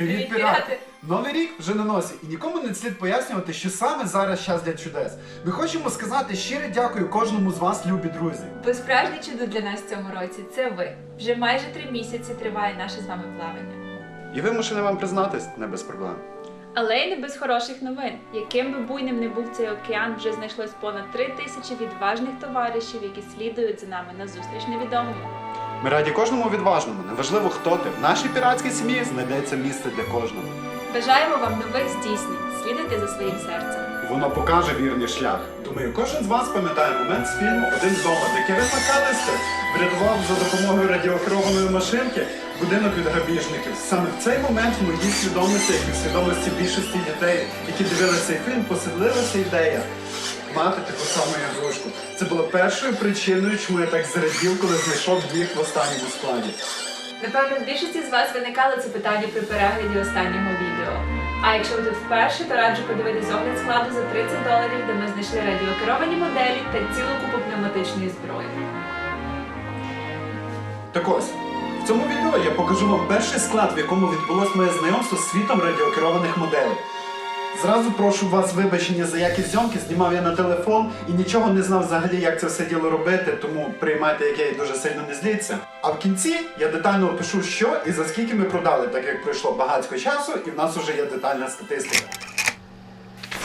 Привіт, Привіт, пірати! пірати! Новий рік вже на носі, і нікому не слід пояснювати, що саме зараз час для чудес. Ми хочемо сказати щире дякую кожному з вас, любі друзі. Бо справжнє чудо для нас в цьому році це ви. Вже майже три місяці триває наше з вами плавання. І вимушений вам признатись, не без проблем. Але й не без хороших новин. Яким би буйним не був цей океан, вже знайшлось понад три тисячі відважних товаришів, які слідують за нами на зустріч невідомому. Ми раді кожному відважному, неважливо хто ти. В нашій піратській сім'ї знайдеться місце для кожного. Бажаємо вам нових здійснень. Слідуйте за своїм серцем. Воно покаже вірний шлях. Думаю, кожен з вас пам'ятає момент з фільму Один вдома, де Кевін Макалістер врятував за допомогою радіокерованої машинки будинок від грабіжників. Саме в цей момент в моїй свідомості, як і в свідомості більшості дітей, які дивилися цей фільм, поселилася ідея мати таку саму ігрушку. Це було першою причиною, чому я так зрадів, коли знайшов їх в останньому складі. Напевно, в більшості з вас виникало це питання при перегляді останнього відео. А якщо ви тут вперше, то раджу подивитись огляд складу за 30 доларів, де ми знайшли радіокеровані моделі та цілу купу пневматичної зброї. Так ось, в цьому відео я покажу вам перший склад, в якому відбулось моє знайомство з світом радіокерованих моделей. Зразу прошу вас вибачення за якість зйомки, знімав я на телефон і нічого не знав взагалі, як це все діло робити, тому приймайте, як я і дуже сильно не зліться. А в кінці я детально опишу, що і за скільки ми продали, так як пройшло багатько часу, і в нас вже є детальна статистика.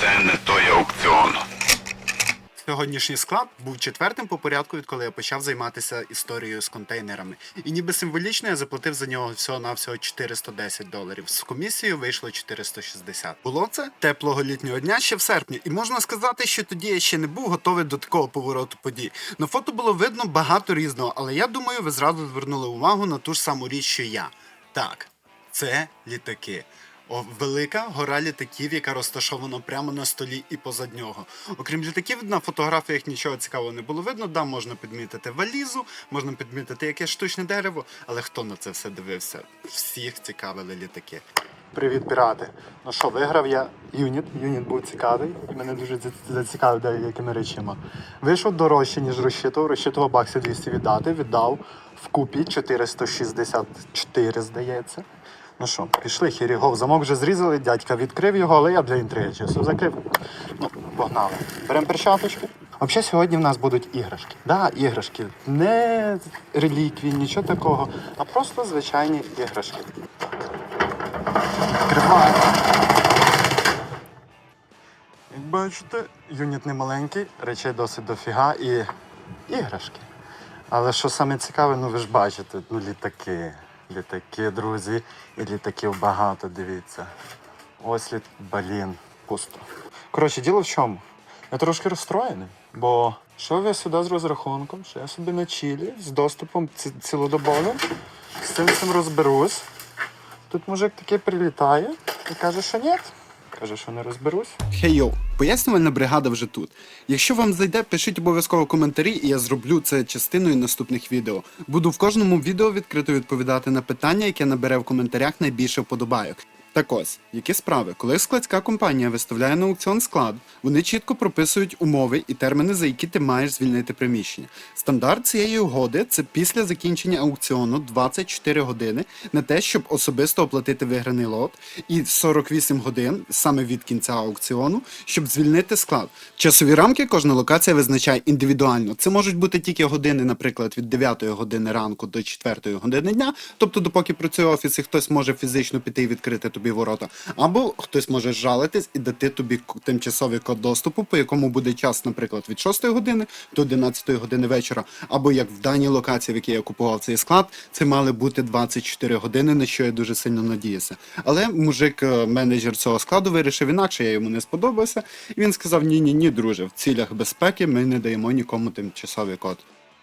Це не той аукціон. Сьогоднішній склад був четвертим по порядку, відколи я почав займатися історією з контейнерами. І ніби символічно я заплатив за нього всього навсього 410 доларів. З комісією вийшло 460. Було це теплого літнього дня ще в серпні, і можна сказати, що тоді я ще не був готовий до такого повороту подій. На фото було видно багато різного, але я думаю, ви зразу звернули увагу на ту ж саму річ, що я. Так, це літаки. Велика гора літаків, яка розташована прямо на столі і позад нього. Окрім літаків, на фотографіях нічого цікавого не було видно. Да, можна підмітити валізу, можна підмітити якесь штучне дерево, але хто на це все дивився? Всіх цікавили літаки. Привіт, пірати. Ну що, виграв я юніт. Юніт був цікавий мене дуже зацікавив деякими речами. Вийшов дорожче, ніж розчитував. Розчитував баксів 200 віддати, віддав вкупі 464, здається. Ну що, пішли, хірігов. Замок вже зрізали, дядька відкрив його, але я для інтриги часу закрив. Ну, погнали. Беремо перчаточку. Взагалі сьогодні в нас будуть іграшки. Да, іграшки. Не реліквії, нічого такого, а просто звичайні іграшки. Відкриваємо. Як бачите, юніт не маленький, речей досить дофіга і іграшки. Але що саме цікаве, ну ви ж бачите, ну літаки. Літаки, друзі, і літаків багато, дивіться. Ось літ, блін, пусто. Коротше, діло в чому? Я трошки розстроєний, бо йшов я сюди з розрахунком, що я собі на чілі з доступом ці- цілодобовим, з цим всім розберусь. Тут мужик такий прилітає і каже, що ні. Каже, що не розберусь. Хей йоу, пояснювальна бригада вже тут. Якщо вам зайде, пишіть обов'язково коментарі, і я зроблю це частиною наступних відео. Буду в кожному відео відкрито відповідати на питання, яке набере в коментарях найбільше вподобайок. Так ось, які справи, коли складська компанія виставляє на аукціон склад, вони чітко прописують умови і терміни, за які ти маєш звільнити приміщення. Стандарт цієї угоди це після закінчення аукціону 24 години на те, щоб особисто оплатити виграний лот, і 48 годин саме від кінця аукціону, щоб звільнити склад. Часові рамки кожна локація визначає індивідуально. Це можуть бути тільки години, наприклад, від 9 години ранку до 4 години дня, тобто допоки працює офіс, і хтось може фізично піти і відкрити тобі ворота, або хтось може жалитись і дати тобі тимчасовий код доступу, по якому буде час, наприклад, від 6 години до 11 години вечора, або як в даній локації, в якій я купував цей склад, це мали бути 24 години, на що я дуже сильно надіюся. Але мужик, е, менеджер цього складу, вирішив інакше, я йому не сподобався. І він сказав: Ні, ні, ні, друже, в цілях безпеки ми не даємо нікому тимчасовий код.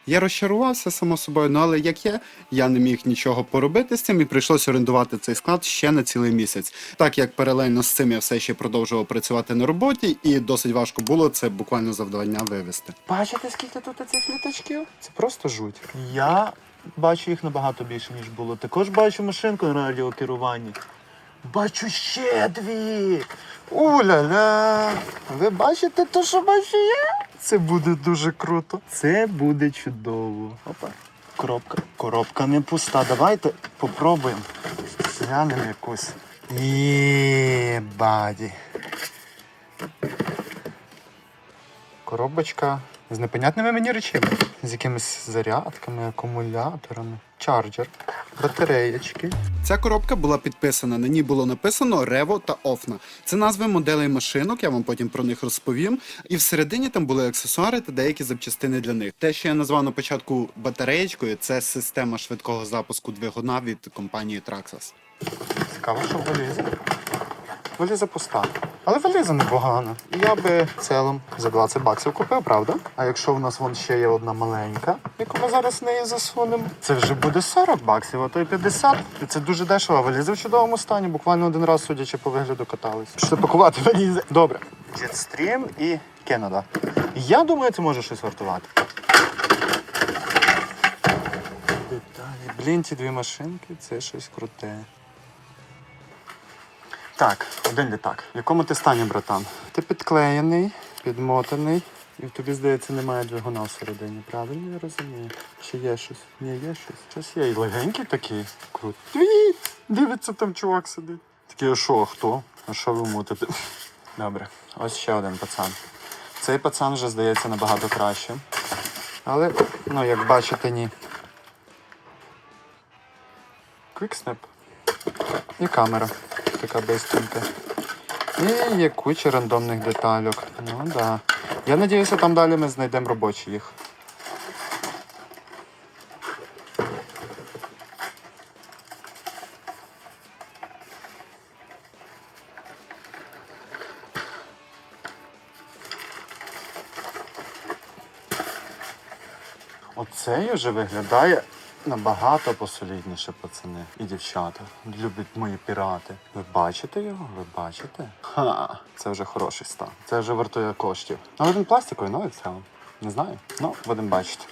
Я розчарувався само собою, ну але як є, я не міг нічого поробити з цим і прийшлося орендувати цей склад ще на цілий місяць. Так як паралельно з цим я все ще продовжував працювати на роботі, і досить важко було це буквально завдання вивести. Бачите, скільки тут цих літачків? Це просто жуть. Я бачу їх набагато більше, ніж було. Також бачу машинку на радіокеруванні. Бачу ще дві. Уля-ля! Ви бачите те, що бачу я? Це буде дуже круто. Це буде чудово. Опа. Коробка. Коробка не пуста. Давайте попробуємо. глянемо якусь. Єбаді. Коробочка з непонятними мені речами. З якимись зарядками, акумуляторами, чарджер, батареєчки. Ця коробка була підписана. На ній було написано Revo та Ofna. Це назви моделей машинок, я вам потім про них розповім. І всередині там були аксесуари та деякі запчастини для них. Те, що я назвав на початку батареєчкою, це система швидкого запуску двигуна від компанії Traxxas. Цікаво, що валіза. Валіза пуста. Але валіза непогана. Я би в цілому за 20 баксів купив, правда? А якщо в нас вон ще є одна маленька, яку ми зараз в неї засунемо, це вже буде 40 баксів, а то й 50. І це дуже дешево. Валізи в чудовому стані. Буквально один раз, судячи по вигляду, катались. Що пакувати валізи? Добре. Jetstream і Canada. Я думаю, це може щось вартувати. Блін, ті дві машинки це щось круте. Так, один літак. В якому ти стані, братан? Ти підклеєний, підмотаний, і тобі, здається, немає двигуна всередині. Правильно я розумію? Чи є щось? Ні, є щось. Щось є. І легенький такий. Круто. Дивиться, там чувак сидить. Такий, а що, а хто? А що ви мутите? Добре, ось ще один пацан. Цей пацан вже здається набагато краще. Але, ну, як бачите, ні. Квікснеп. І камера така бистренька. І є куча рандомних детальок. Ну да. Я надіюся, там далі ми знайдемо робочі їх. Оцей вже виглядає набагато посолідніше, пацани і дівчата. Люблять мої пірати. Ви бачите його? Ви бачите? Ха, це вже хороший стан. Це вже вартує коштів. Але він пластиковий, новий в цілому. Не знаю. Ну, будемо бачити.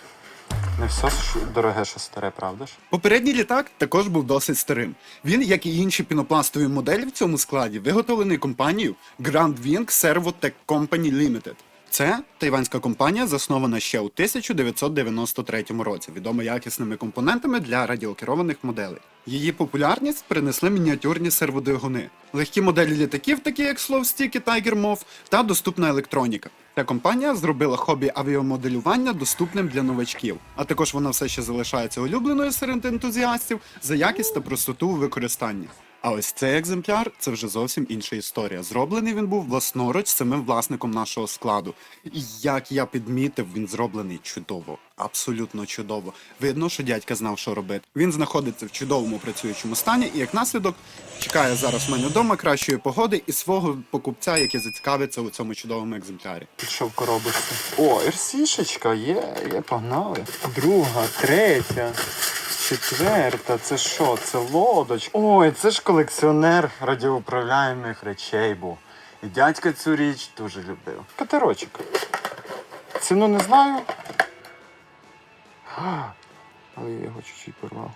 Не все дороге, що старе, правда ж? Попередній літак також був досить старим. Він, як і інші пінопластові моделі в цьому складі, виготовлений компанією Grand Wing Servotech Company Limited. Це тайванська компанія, заснована ще у 1993 році, відома якісними компонентами для радіокерованих моделей. Її популярність принесли мініатюрні серводвигуни, легкі моделі літаків, такі як Slovstick і Tiger Moth, та доступна електроніка. Ця компанія зробила хобі авіамоделювання доступним для новачків, а також вона все ще залишається улюбленою серед ентузіастів за якість та простоту у використанні. А ось цей екземпляр це вже зовсім інша історія. Зроблений він був власноруч самим власником нашого складу. І як я підмітив, він зроблений чудово, абсолютно чудово. Видно, що дядька знав, що робити. Він знаходиться в чудовому працюючому стані, і як наслідок чекає зараз в мене вдома кращої погоди і свого покупця, який зацікавиться у цьому чудовому екземплярі. Що в коробочці? О, ерсішечка, є, є, погнали. Друга, третя, четверта. Це що? Це лодочка. Ой, це ж колекціонер радіоуправляємих речей був. І дядька цю річ дуже любив. Катерочок. Ціну не знаю. А, Але я його чуть-чуть порвав.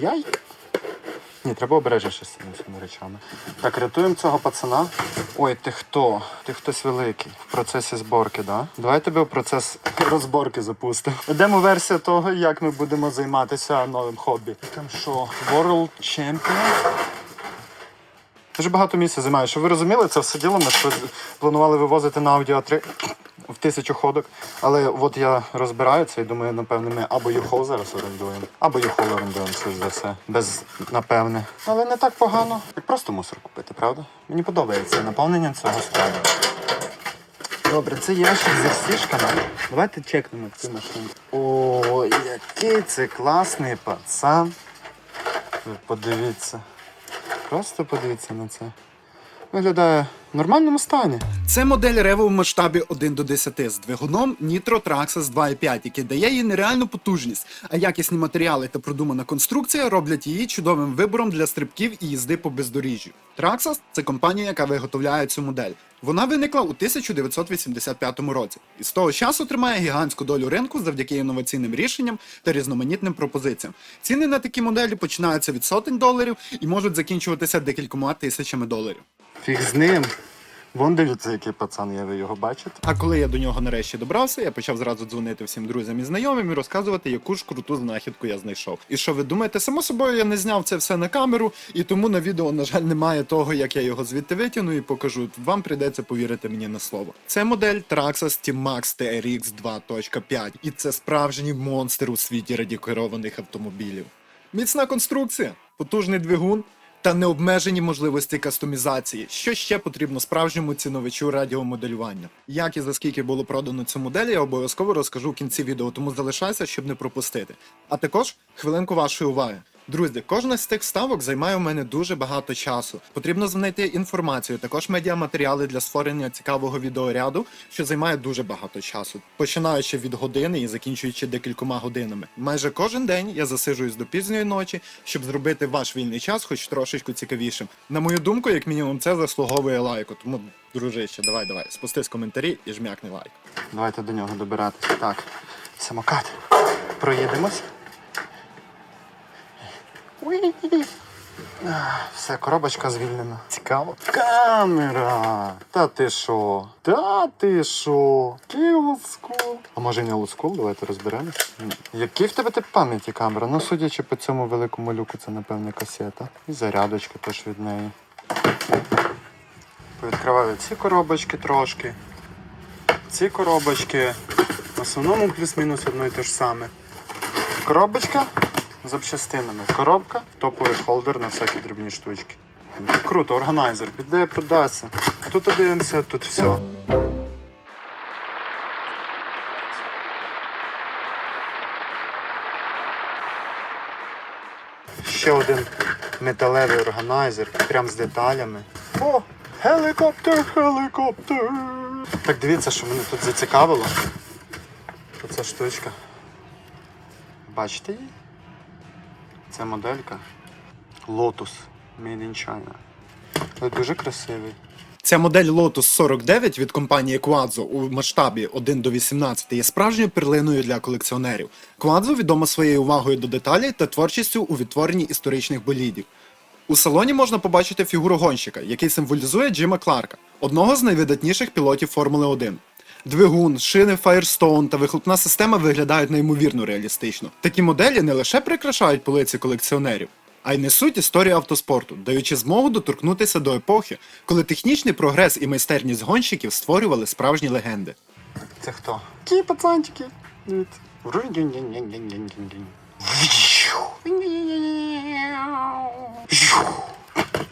Яй. Ні, треба обережніше з цими речами. Так, рятуємо цього пацана. Ой, ти хто? Ти хтось великий. В процесі зборки, да? Давай тебе в процес розборки запустимо. Демо-версія того, як ми будемо займатися новим хобі. Там що? World Champion? Дуже багато місця займає. Щоб ви розуміли, це все діло ми планували вивозити на A3 в тисячу ходок. Але от я розбираю це і думаю, напевне, ми або юхол зараз орендуємо, або юхол орендуємо це за все. Без напевне. Але не так погано. Як просто мусор купити, правда? Мені подобається наповнення цього складу. Добре, це ящик зі стіжками. Давайте чекнемо цю машину. О, який це класний пацан. Ви подивіться. Просто подивіться на це. Виглядає в нормальному стані. Це модель Revo в масштабі 1 до 10 з двигуном Nitro Traxxas 2.5, який дає їй нереальну потужність, а якісні матеріали та продумана конструкція роблять її чудовим вибором для стрибків і їзди по бездоріжжю. Traxxas – це компанія, яка виготовляє цю модель. Вона виникла у 1985 році і з того часу тримає гігантську долю ринку завдяки інноваційним рішенням та різноманітним пропозиціям. Ціни на такі моделі починаються від сотень доларів і можуть закінчуватися декількома тисячами доларів. Фіг з ним. Вон дивіться, який пацан є, ви його бачите? А коли я до нього нарешті добрався, я почав зразу дзвонити всім друзям і знайомим і розказувати, яку ж круту знахідку я знайшов. І що ви думаєте, само собою я не зняв це все на камеру, і тому на відео, на жаль, немає того, як я його звідти витягну і покажу. Вам прийдеться повірити мені на слово. Це модель Traxxas T-Max TRX 2.5, і це справжній монстр у світі радіокерованих автомобілів. Міцна конструкція, потужний двигун та необмежені можливості кастомізації. Що ще потрібно справжньому ціновичу радіомоделювання? Як і за скільки було продано цю модель, я обов'язково розкажу в кінці відео, тому залишайся, щоб не пропустити. А також хвилинку вашої уваги. Друзі, кожна з тих вставок займає у мене дуже багато часу. Потрібно знайти інформацію, також медіаматеріали для створення цікавого відеоряду, що займає дуже багато часу, починаючи від години і закінчуючи декількома годинами. Майже кожен день я засиджуюсь до пізньої ночі, щоб зробити ваш вільний час хоч трошечку цікавішим. На мою думку, як мінімум, це заслуговує лайку. Тому, дружище, давай, давай, спустись коментарі і жмякни лайк. Давайте до нього добиратися. Так, самокат. Проїдемось. Все, коробочка звільнена. Цікаво. Камера! Та ти що? Та ти що? Олдскул? А може не олдскул? Давайте розберемось. Які в тебе ти пам'яті камера? Ну, судячи по цьому великому люку, це напевне касета. І зарядочка теж від неї. Повідкриваю ці коробочки трошки. Ці коробочки в основному плюс-мінус одно і те ж саме. Коробочка запчастинами. Коробка, топовий холдер на всякі дрібні штучки. Круто, органайзер, піде продасться. Тут дивимося, тут все. Ще один металевий органайзер, прям з деталями. О, гелікоптер, гелікоптер. Так дивіться, що мене тут зацікавило. Оця штучка. Бачите її? Це моделька. Lotus Made in China. Але дуже красивий. Ця модель Lotus 49 від компанії Quadzo у масштабі 1 до 18 є справжньою перлиною для колекціонерів. Quadzo відома своєю увагою до деталей та творчістю у відтворенні історичних болідів. У салоні можна побачити фігуру гонщика, який символізує Джима Кларка, одного з найвидатніших пілотів Формули 1. Двигун, шини Firestone та вихлопна система виглядають неймовірно реалістично. Такі моделі не лише прикрашають полиці колекціонерів, а й несуть історію автоспорту, даючи змогу доторкнутися до епохи, коли технічний прогрес і майстерність гонщиків створювали справжні легенди. Це хто? Ті пацанчики. Дивіться.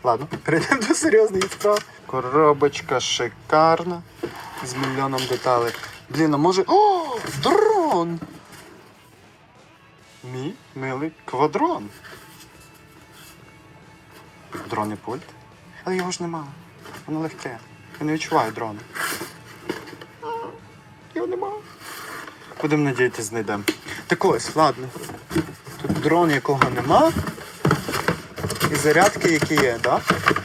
Ладно, перейдемо до серйозної справи. Коробочка шикарна. З мільйоном деталей. Блін, а може. О! Дрон! Мій милий квадрон. Дрон і пульт. Але його ж нема. Воно легке. Я не відчуваю дрона. Його нема. Будемо надіятися, знайдемо. Так ось, ладно. Тут дрон, якого нема. І зарядки, які є, так? Да?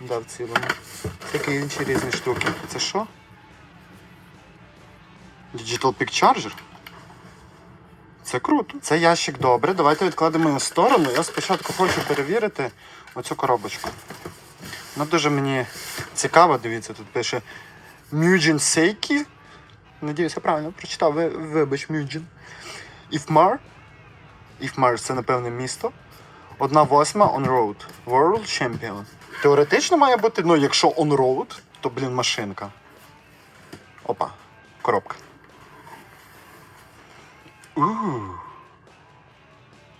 Да, в цілому. Такі інші різні штуки. Це що? Digital Peak Charger? Це круто. Це ящик добре. Давайте відкладемо його в сторону. Я спочатку хочу перевірити оцю коробочку. Вона дуже мені цікава, дивіться, тут пише Mugen Seiki. Надіюсь, я правильно прочитав. Вибач, Мюджин. Івмар. Івмар це, напевне, місто. Одна восьма on road. World Champion. Теоретично має бути, ну, якщо on road, то, блін, машинка. Опа. Коробка. Ууу.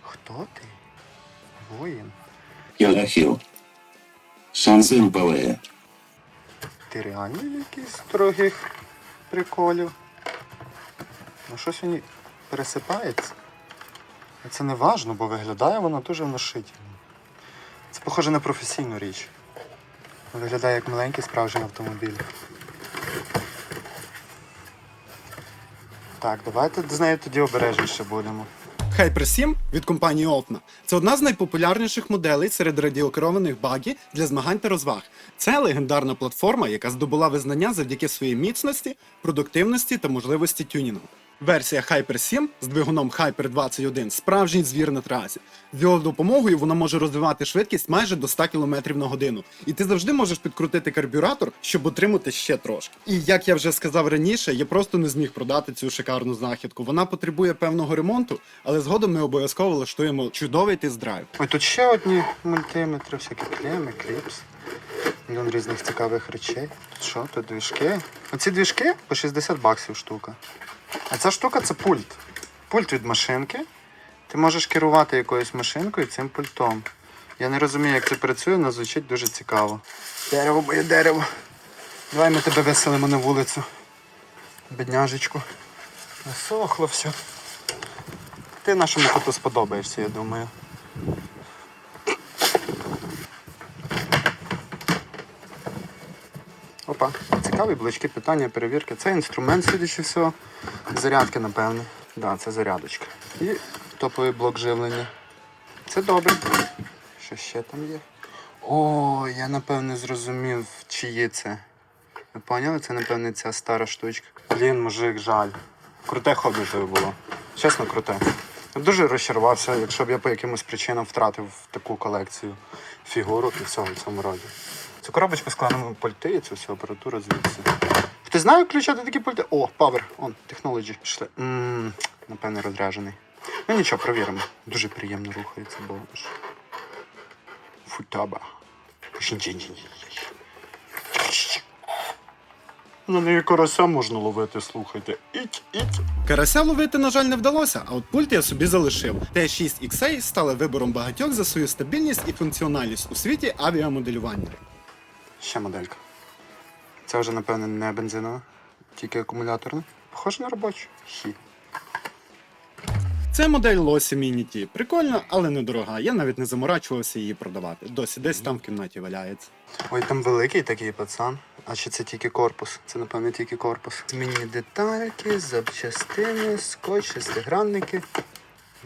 Хто ти? Воїн. Йонахіл. Шанзин палає. Ти реально якийсь строгих приколів. Ну щось він пересипається. Це не важно, бо виглядає вона дуже внушительно. Це похоже на професійну річ. Виглядає як маленький справжній автомобіль. Так, давайте з нею тоді обережніше будемо. Hyper 7 від компанії Altma – це одна з найпопулярніших моделей серед радіокерованих багі для змагань та розваг. Це легендарна платформа, яка здобула визнання завдяки своїй міцності, продуктивності та можливості тюнінгу. Версія Hyper 7 з двигуном Hyper 21 справжній звір на трасі. З його допомогою вона може розвивати швидкість майже до 100 км на годину. І ти завжди можеш підкрутити карбюратор, щоб отримати ще трошки. І як я вже сказав раніше, я просто не зміг продати цю шикарну знахідку. Вона потребує певного ремонту, але згодом ми обов'язково влаштуємо чудовий тест-драйв. Ой, тут ще одні мультиметри, всякі клеми, кліпс. Мільйон різних цікавих речей. Тут що? Тут двіжки. Оці двіжки по 60 баксів штука. А ця штука це пульт. Пульт від машинки. Ти можеш керувати якоюсь машинкою цим пультом. Я не розумію, як це працює, але звучить дуже цікаво. Дерево, моє дерево. Давай ми тебе веселимо на вулицю. Бідняжечку. Насохло все. Ти нашому коту сподобаєшся, я думаю. Опа, цікаві блочки питання, перевірки. Це інструмент, судячи всього. Зарядки, напевно. Так, да, це зарядочка. І топовий блок живлення. Це добре. Що ще там є? О, я напевне зрозумів, чиї це. Ви поняли? Це, напевне, ця стара штучка. Блін, мужик, жаль. Круте хобі тобі було. Чесно, круте. Я дуже розчарувався, якщо б я по якимось причинам втратив таку колекцію фігурок і всього в цьому роді. Цю коробочку складемо пульти і цю всю апаратуру звідси. Ти знає, включати такі пульти? О, Power, он, Technology пішли. Ммм, напевне, розряджений. Ну нічого, провіримо. Дуже приємно рухається, ж. Футаба. На неї карася можна ловити, слухайте. Іть, іть. Карася ловити, на жаль, не вдалося, а от пульт я собі залишив. T6 XA стали вибором багатьох за свою стабільність і функціональність у світі авіамоделювання. Ще моделька. Це вже, напевне, не бензинова, тільки акумуляторна. Похоже на робочу. Хі. Це модель Лосі T. Прикольна, але недорога. Я навіть не заморачувався її продавати. Досі десь там в кімнаті валяється. Ой, там великий такий пацан. А чи це тільки корпус? Це, напевне, тільки корпус. Змінні детальки, запчастини, скотч, шестигранники.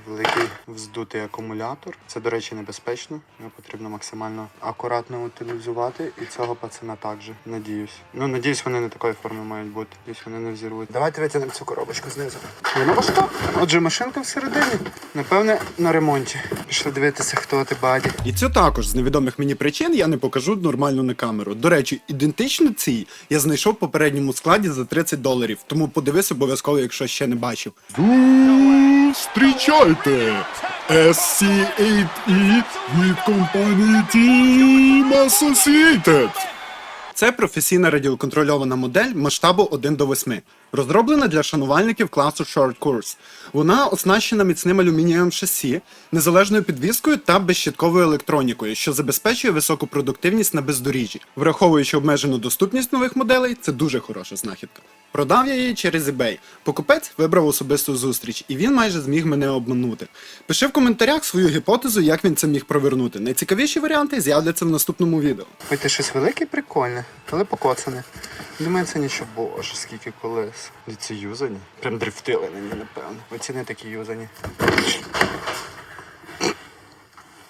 Великий вздутий акумулятор. Це, до речі, небезпечно. Його потрібно максимально акуратно утилізувати. І цього пацана також. Надіюсь. Ну, надіюсь, вони не такої форми мають бути. Надіюсь, вони не взірвуть. Давайте витягнемо цю коробочку знизу. Вона важка. Отже, машинка всередині. Напевне, на ремонті. Пішли дивитися, хто ти баді. І це також з невідомих мені причин я не покажу нормально на камеру. До речі, ідентично цій я знайшов в попередньому складі за 30 доларів, тому подивись обов'язково, якщо ще не бачив. Зустрічайте SC8E від компанії Team Associated. Це професійна радіоконтрольована модель масштабу 1 до 8, розроблена для шанувальників класу Short Course. Вона оснащена міцним алюмінієвим шасі, незалежною підвіскою та безщитковою електронікою, що забезпечує високу продуктивність на бездоріжжі. Враховуючи обмежену доступність нових моделей, це дуже хороша знахідка. Продав я її через eBay. Покупець вибрав особисту зустріч, і він майже зміг мене обманути. Пиши в коментарях свою гіпотезу, як він це міг провернути. Найцікавіші варіанти з'являться в наступному відео. Ой, ти щось велике і прикольне, але покоцане. Думаю, це нічого, боже, скільки колес. І ці юзані. Прям дрифтили на ній, напевно. Оці не такі юзані.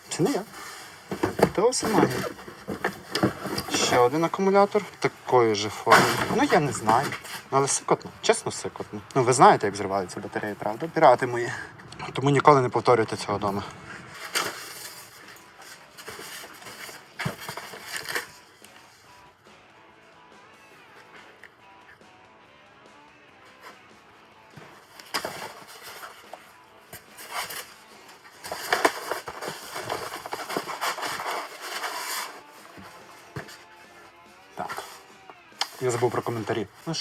Це не я. То все магія. Ще один акумулятор такої же форми. Ну я не знаю. Але сикотно, чесно сикотно. Ну ви знаєте, як зриваються батареї, правда? Пірати мої. Тому ніколи не повторюйте цього вдома.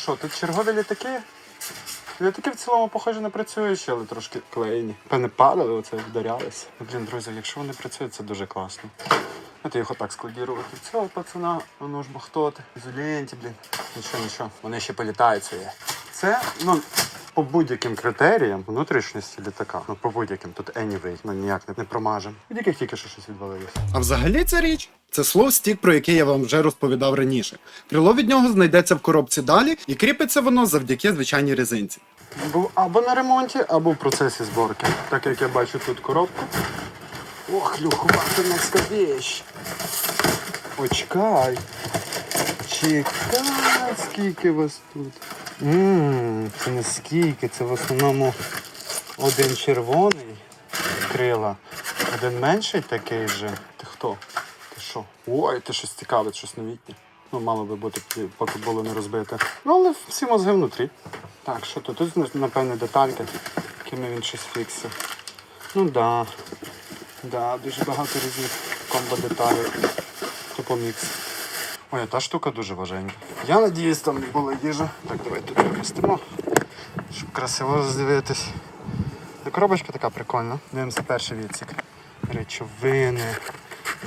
Що, тут чергові літаки? Літаки в цілому похоже, не працюючі, але трошки клеєні. Певне падали, оце вдарялися. Ну, Блін, друзі, якщо вони працюють, це дуже класно. От їх отак складірувати. Цього пацана, воно ж бо хто ти. Ізоленті, блін. Нічого, нічого, вони ще політають своє. Це, ну, по будь-яким критеріям внутрішності літака. Ну, по будь-яким, тут anyway, ну ніяк не, не промажем. Від яких тільки що щось відвалилося. А взагалі ця річ це слов стік, про який я вам вже розповідав раніше. Крило від нього знайдеться в коробці далі, і кріпиться воно завдяки звичайній резинці. Був або на ремонті, або в процесі зборки. Так як я бачу тут коробку. Ох, люхувата наска вещь. Чекай, скільки вас тут. Ммм, це не скільки, це в основному один червоний крила, один менший такий же. Ти хто? Ти що? Ой, ти щось цікаве, щось новітнє. Ну, мало би бути, поки було не розбите. Ну, але всі мозги внутрі. Так, що тут? Тут, напевне, детальки, якими він щось фіксив. Ну да. Да, дуже багато різних комбо деталей. Тупо мікс. Ой, та штука дуже важенька. Я надіюсь, там не було їжа. Так, давай тут перемістимо, щоб красиво роздивитись. Коробочка така прикольна. Дивимося перший відсік. Речовини,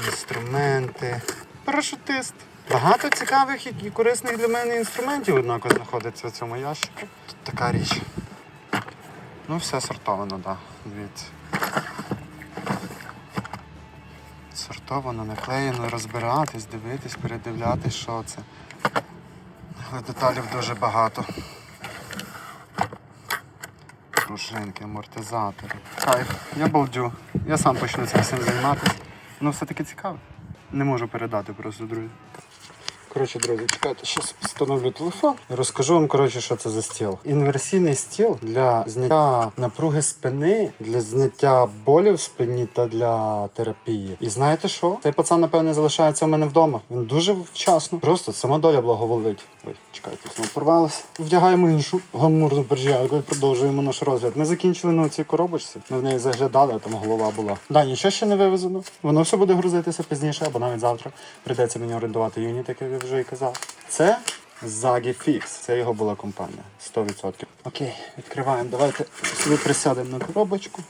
інструменти. Парашутист. Багато цікавих і корисних для мене інструментів однаково знаходиться в цьому ящику. Тут така річ. Ну, все сортовано, так. Да. Дивіться. Сортовано, наклеєно, розбиратись, дивитись, передивлятись, що це. Але деталів дуже багато. Пружинки, амортизатори. Кайф, я балдю. Я сам почну цим всім займатися. Воно все-таки цікаве. Не можу передати просто, друзі. Коротше, друзі, чекайте, зараз встановлю телефон і розкажу вам, коротше, що це за стіл. Інверсійний стіл для зняття напруги спини, для зняття болів в спині та для терапії. І знаєте що? Цей пацан, напевне, залишається у мене вдома. Він дуже вчасно. Просто сама доля благоволить. Ой, чекайте, знову порвалося. Вдягаємо іншу гламурну перчатку і продовжуємо наш розгляд. Ми закінчили на цій коробочці. Ми в неї заглядали, а там голова була. Да, нічого ще не вивезено. Воно все буде грузитися пізніше або навіть завтра. Прийдеться мені орендувати юніт, як вже і казав. Це Zagi Fix. Це його була компанія. 100%. Окей, відкриваємо. Давайте собі присядемо на коробочку.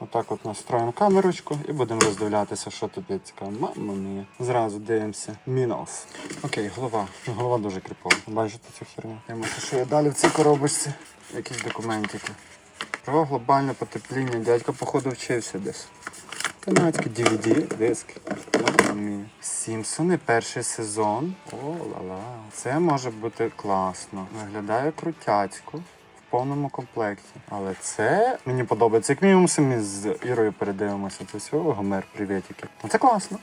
Отак от настроїмо камерочку і будемо роздивлятися, що тут є цікаво. Мама мія. Зразу дивимося. Мінус. Окей, голова. Голова дуже кріпова. Бачите цю херню? Дивимося, що є далі в цій коробочці. Якісь документики. Про глобальне потепління. Дядько, походу, вчився десь. Канадський DVD, диск. Мія. Сімпсони, перший сезон. О, ла-ла. Це може бути класно. Виглядає крутяцько в повному комплекті. Але це мені подобається. Як мінімум самі з Ірою передивимося. Це всього Гомер, привітики. Ну це класно.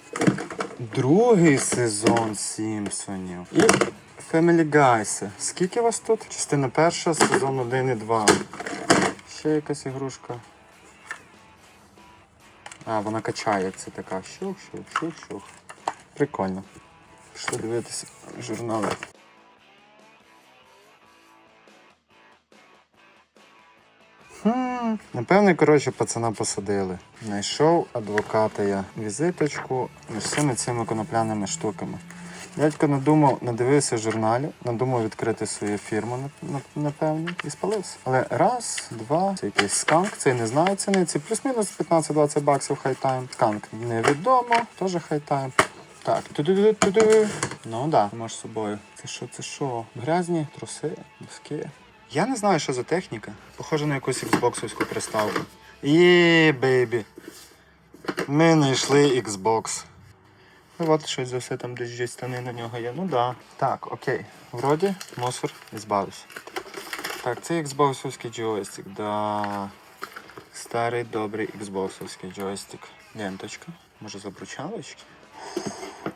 Другий сезон Сімпсонів. І Family Guys. Скільки вас тут? Частина перша, сезон 1 і 2. Ще якась ігрушка. А, вона качається така. Щух, щух, щух, щух. Прикольно. Пішли дивитися журнали. Хм, напевне, коротше, пацана посадили. Знайшов адвоката я візиточку між цими цими конопляними штуками. Дядько надумав, надивився журналів, надумав відкрити свою фірму, нап- нап- напевно, і спалився. Але раз, два, це якийсь сканк, цей не знаю ціни, це плюс-мінус 15-20 баксів хайтайм. Сканк невідомо, теж хайтайм. Так, ту-ду-ду-ду-ду. Ну да, можеш з собою. Це що, це що? Грязні труси, носки. Я не знаю, що за техніка. Похоже на якусь Xboxовську приставку. Є, бейбі. Ми знайшли Xbox. Ну, щось за все там десь десь стани на нього є. Ну да. Так, окей. Вроді мусор збавився. Так, це Xboxовський джойстик, да. Старий добрий Xboxовський джойстик. Ленточка. Може забручалочки?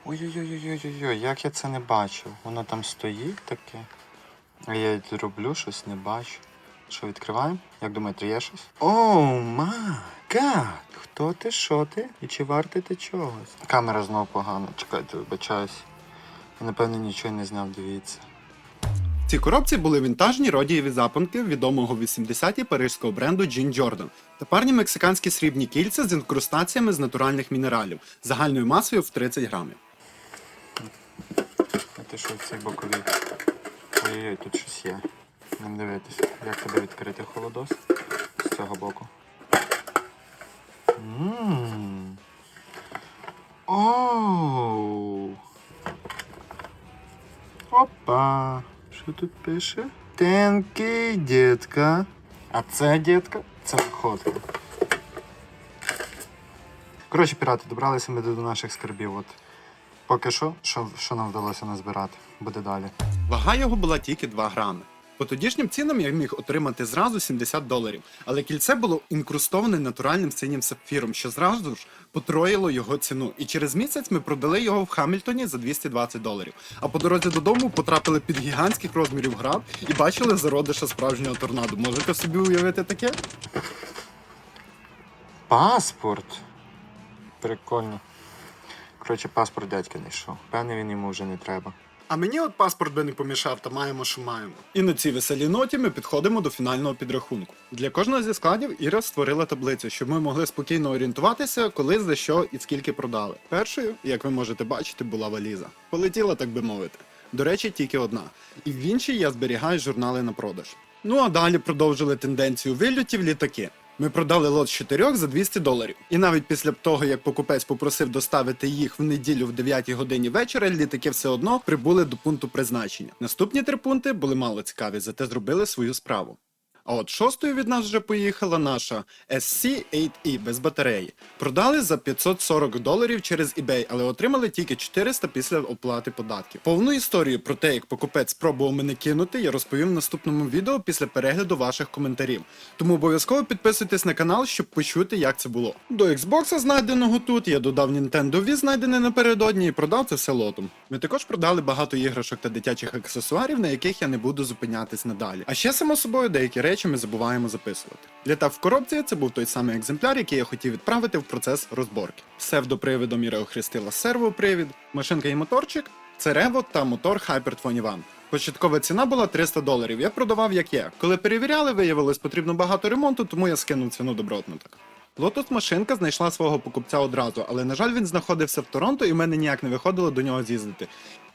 Ой-ой-ой-ой-ой-ой, як я це не бачив. Воно там стоїть таке. А я роблю щось, не бачу. Що відкриваємо? Як думаєте, є щось? О, ма гад! Хто ти, що ти? І чи варте ти чогось? Камера знову погана. Чекайте, вибачаюсь. Я напевно нічого не зняв, дивіться. В цій коробці були вінтажні родієві запонки відомого в 80-ті парижського бренду Jean Jordan та парні мексиканські срібні кільця з інкрустаціями з натуральних мінералів загальною масою в 30 грамів. А ти що в цій боковій? Ой-ой-ой, тут щось є. Не дивитись, як тебе відкрити холодос з цього боку. Ммм. Оу. Опа. Що тут пише? Тенкий, дітка. А це, дітка, це находка. Коротше, пірати, добралися ми до наших скарбів. От. Поки що, що, що нам вдалося назбирати. Буде далі. Вага його була тільки 2 грами. По тодішнім цінам я міг отримати зразу 70 доларів, але кільце було інкрустоване натуральним синім сапфіром, що зразу ж потроїло його ціну. І через місяць ми продали його в Хамільтоні за 220 доларів. А по дорозі додому потрапили під гігантських розмірів град і бачили зародиша справжнього торнадо. Можете собі уявити таке? Паспорт. Прикольно. Коротше, паспорт дядька не йшов. Певне, він йому вже не треба. А мені от паспорт би не помішав, та маємо, що маємо. І на цій веселій ноті ми підходимо до фінального підрахунку. Для кожного зі складів Іра створила таблицю, щоб ми могли спокійно орієнтуватися, коли за що і скільки продали. Першою, як ви можете бачити, була валіза. Полетіла, так би мовити. До речі, тільки одна. І в іншій я зберігаю журнали на продаж. Ну а далі продовжили тенденцію вильотів літаки. Ми продали лот з чотирьох за 200 доларів. І навіть після того, як покупець попросив доставити їх в неділю в 9 годині вечора, літаки все одно прибули до пункту призначення. Наступні три пункти були мало цікаві, зате зробили свою справу. А от шостою від нас вже поїхала наша SC8E без батареї. Продали за 540 доларів через eBay, але отримали тільки 400 після оплати податків. Повну історію про те, як покупець спробував мене кинути, я розповім в наступному відео після перегляду ваших коментарів. Тому обов'язково підписуйтесь на канал, щоб почути, як це було. До Xbox, знайденого тут, я додав Nintendo Wii, знайдене напередодні, і продав це все лотом. Ми також продали багато іграшок та дитячих аксесуарів, на яких я не буду зупинятись надалі. А ще само собою деякі речі ми забуваємо записувати. Літав в коробці це був той самий екземпляр, який я хотів відправити в процес розборки. Псевдопривидом Іра охрестила сервопривід, машинка і моторчик це рево та мотор Hyper 21. Початкова ціна була 300 доларів. Я продавав як є. Коли перевіряли, виявилось потрібно багато ремонту, тому я скинув ціну добротно так. Лотос машинка знайшла свого покупця одразу, але на жаль він знаходився в Торонто і в мене ніяк не виходило до нього з'їздити.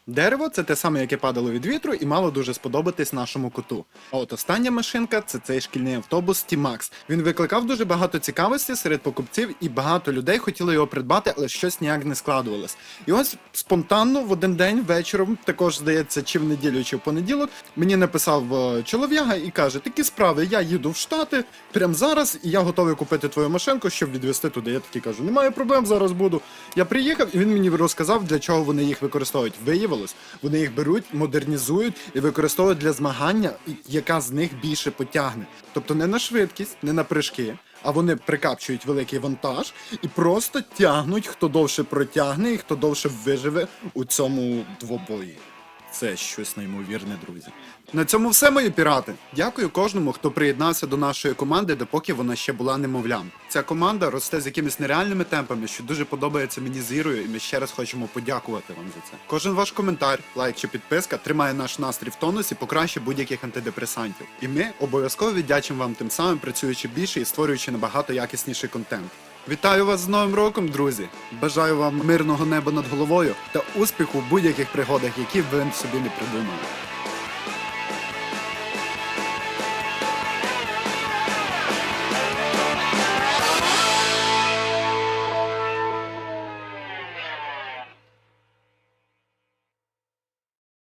Дерево це те саме, яке падало від вітру, і мало дуже сподобатись нашому коту. А от остання машинка це цей шкільний автобус T-Max. Він викликав дуже багато цікавості серед покупців, і багато людей хотіли його придбати, але щось ніяк не складувалось. І ось спонтанно в один день вечором, також здається, чи в неділю, чи в понеділок, мені написав е, чолов'яга і каже: такі справи, я їду в Штати прямо зараз, і я готовий купити твою машинку, щоб відвезти туди. Я такий кажу, немає проблем, зараз буду. Я приїхав, і він мені розказав, для чого вони їх використовують. Виявилось, вони їх беруть, модернізують і використовують для змагання, яка з них більше потягне. Тобто не на швидкість, не на прыжки, а вони прикапчують великий вантаж і просто тягнуть, хто довше протягне і хто довше виживе у цьому двобої. Це щось неймовірне, друзі. На цьому все, мої пірати. Дякую кожному, хто приєднався до нашої команди, допоки вона ще була немовлям. Ця команда росте з якимись нереальними темпами, що дуже подобається мені з Ірою, і ми ще раз хочемо подякувати вам за це. Кожен ваш коментар, лайк чи підписка тримає наш настрій в тонусі, покраще будь-яких антидепресантів. І ми обов'язково віддячимо вам тим самим, працюючи більше і створюючи набагато якісніший контент. Вітаю вас з Новим роком, друзі! Бажаю вам мирного неба над головою та успіху в будь-яких пригодах, які ви собі не придумали.